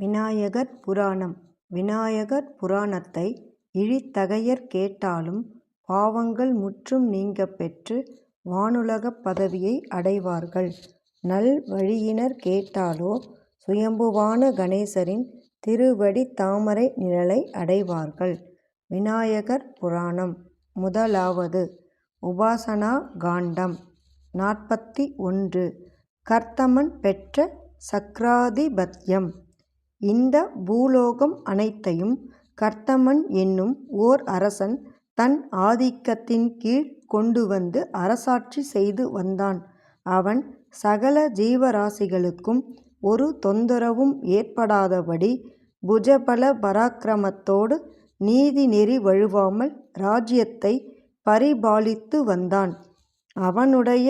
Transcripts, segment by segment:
விநாயகர் புராணம் விநாயகர் புராணத்தை இழித்தகையர் கேட்டாலும் பாவங்கள் முற்றும் நீங்க பெற்று வானுலகப் பதவியை அடைவார்கள். நல் வழியினர் கேட்டாலோ சுயம்புவான கணேசரின் திருவடி தாமரை நிழலை அடைவார்கள். விநாயகர் புராணம் முதலாவது உபாசனா காண்டம் நாற்பத்தி ஒன்று. கர்த்தமன் பெற்ற சக்ராதிபத்யம். இந்த பூலோகம் அனைத்தையும் கர்த்தமன் என்னும் ஓர் அரசன் தன் ஆதிக்கத்தின் கீழ் கொண்டு வந்து அரசாட்சி செய்து வந்தான். அவன் சகல ஜீவராசிகளுக்கும் ஒரு தொந்தரவும் ஏற்படாதபடி புஜபல பராக்கிரமத்தோடு நீதி நெறி வழுவாமல் ராஜ்யத்தை பரிபாலித்து வந்தான். அவனுடைய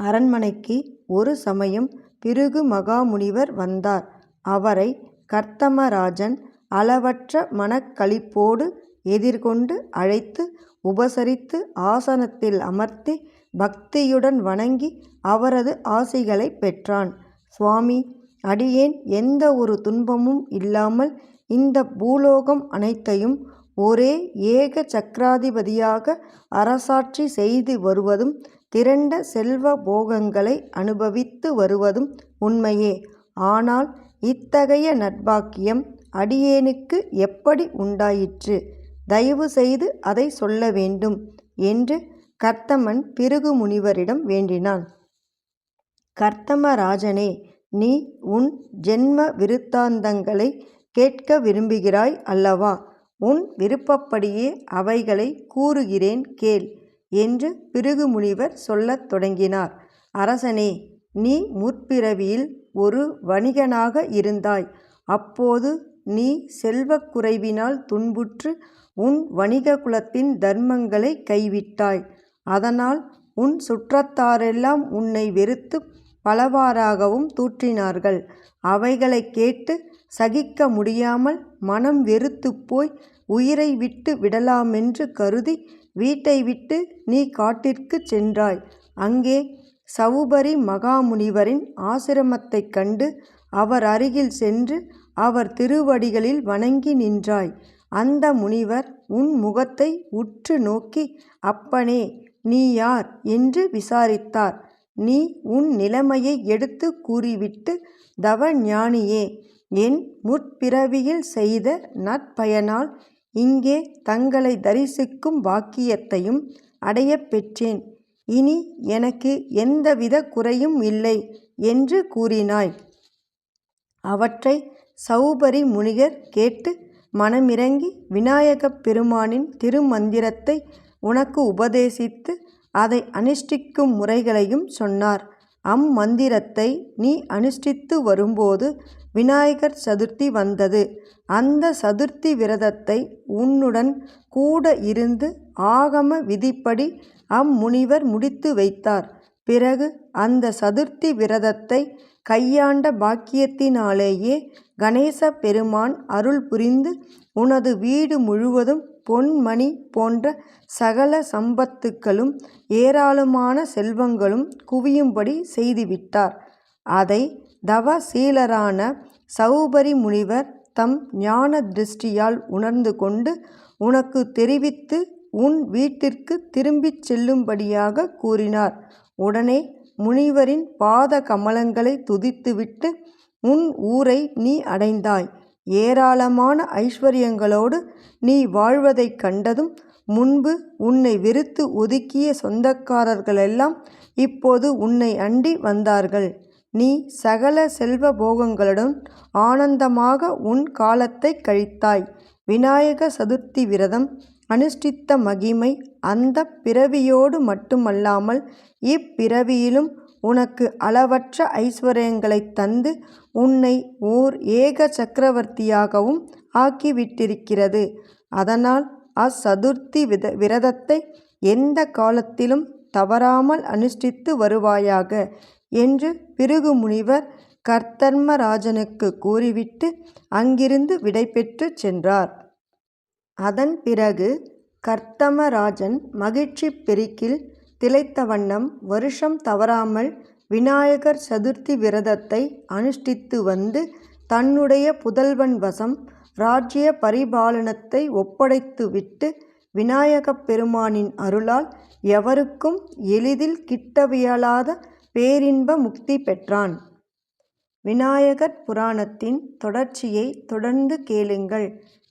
அரண்மனைக்கு ஒரு சமயம் பிருகு மகாமுனிவர் வந்தார். அவரை கர்த்தமராஜன் அளவற்ற மனக்களிப்போடு எதிர்கொண்டு அழைத்து உபசரித்து ஆசனத்தில் அமர்த்தி பக்தியுடன் வணங்கி அவரது ஆசிகளைப் பெற்றான். சுவாமி அடியேன் எந்த ஒரு துன்பமும் இல்லாமல் இந்த பூலோகம் அனைத்தையும் ஒரே ஏக சக்கராதிபதியாக அரசாட்சி செய்து வருவதும் திரண்ட செல்வ போகங்களை அனுபவித்து வருவதும் உண்மையே. ஆனால் இத்தகைய நற்பாக்கியம் அடியேனுக்கு எப்படி உண்டாயிற்று? தயவு செய்து அதை சொல்ல வேண்டும் என்று கர்த்தமன் பிருகு முனிவரிடம் வேண்டினான். கர்த்தமராஜனே நீ உன் ஜென்ம விருத்தாந்தங்களைக் கேட்க விரும்புகிறாய் அல்லவா? உன் விருப்பப்படியே அவைகளைக் கூறுகிறேன் கேள் என்று பிருகு முனிவர் சொல்லத் தொடங்கினார். அரசனே நீ முற்பிறவியில் ஒரு வணிகனாக இருந்தாய். அப்போது நீ செல்வக் குறைவினால் துன்புற்று உன் வணிக குலத்தின் தர்மங்களை கைவிட்டாய். அதனால் உன் சுற்றத்தாரெல்லாம் உன்னை வெறுத்துப் பலவாறாகவும் தூற்றினார்கள். அவைகளைக் கேட்டு சகிக்க முடியாமல் மனம் வெறுத்து போய் உயிரை விட்டு விடலாமென்று கருதி வீட்டை விட்டு நீ காட்டிற்குச் சென்றாய். அங்கே சவுபரி மகாமுனிவரின் ஆசிரமத்தைக் கண்டு அவர் அருகில் சென்று அவர் திருவடிகளில் வணங்கி நின்றாய். அந்த முனிவர் உன் முகத்தை உற்று நோக்கி அப்பனே நீ யார்? என்று விசாரித்தார். நீ உன் நிலைமையை எடுத்துக் கூறிவிட்டு தவஞானியே என் முற்பிறவியில் செய்த நற்பயனால் இங்கே தங்களை தரிசிக்கும் வாக்கியத்தையும் அடையப் பெற்றேன். இனி எனக்கு எந்தவித குறையும் இல்லை என்று கூறினாய். அவற்றை சௌபரி முனிகர் கேட்டு மனமிறங்கி விநாயகப் பெருமானின் திருமந்திரத்தை உனக்கு உபதேசித்து அதை அனுஷ்டிக்கும் முறைகளையும் சொன்னார். அம்மந்திரத்தை நீ அனுஷ்டித்து வரும்போது விநாயகர் சதுர்த்தி வந்தது. அந்த சதுர்த்தி விரதத்தை உன்னுடன் கூட இருந்து ஆகம விதிப்படி அம்முனிவர் முடித்து வைத்தார். பிறகு அந்த சதுர்த்தி விரதத்தை கையாண்ட பாக்கியத்தினாலேயே கணேச பெருமான் அருள் புரிந்து உனது வீடு முழுவதும் பொன்மணி போன்ற சகல சம்பத்துக்களும் ஏராளமான செல்வங்களும் குவியும்படி செய்துவிட்டார். அதை தவசீலரான சௌபரி முனிவர் தம் ஞான திருஷ்டியால் உணர்ந்து கொண்டு உனக்கு தெரிவித்து உன் வீட்டிற்குத் திரும்பிச் செல்லும்படியாகக் கூறினார். உடனே முனிவரின் பாத கமலங்களைத் துதித்துவிட்டு உன் ஊரை நீ அடைந்தாய். ஏராளமான ஐஸ்வர்யங்களோடு நீ வாழ்வதைக் கண்டதும் முன்பு உன்னை வெறுத்து ஒதுக்கிய சொந்தக்காரர்களெல்லாம் இப்போது உன்னை அண்டி வந்தார்கள். நீ சகல செல்வ போகங்களுடன் ஆனந்தமாக உன் காலத்தைக் கழித்தாய். விநாயக சதுர்த்தி விரதம் அனுஷ்டித்த மகிமை அந்த பிறவியோடு மட்டுமல்லாமல் இப்பிறவியிலும் உனக்கு அளவற்ற ஐஸ்வர்யங்களை தந்து உன்னை ஓர் ஏக சக்கரவர்த்தியாகவும் ஆக்கிவிட்டிருக்கிறது. அதனால் அச்சதுர்த்தி விரதத்தை எந்த காலத்திலும் தவறாமல் அனுஷ்டித்து வருவாயாக என்று பிருகு முனிவர் கர்த்தர்மராஜனுக்கு கூறிவிட்டு அங்கிருந்து விடைபெற்றுச் சென்றார். அதன் பிறகு கர்த்தமராஜன் மகிழ்ச்சிப் பெருக்கில் திளைத்த வண்ணம் வருஷம் தவறாமல் விநாயகர் சதுர்த்தி விரதத்தை அனுஷ்டித்து வந்து தன்னுடைய புதல்வன் வசம் ராஜ்ய பரிபாலனத்தை ஒப்படைத்துவிட்டு விநாயகப் பெருமானின் அருளால் எவருக்கும் எளிதில் கிட்டவியலாத பேரின்ப முக்தி பெற்றான். விநாயகர் புராணத்தின் தொடர்ச்சியை தொடர்ந்து கேளுங்கள்.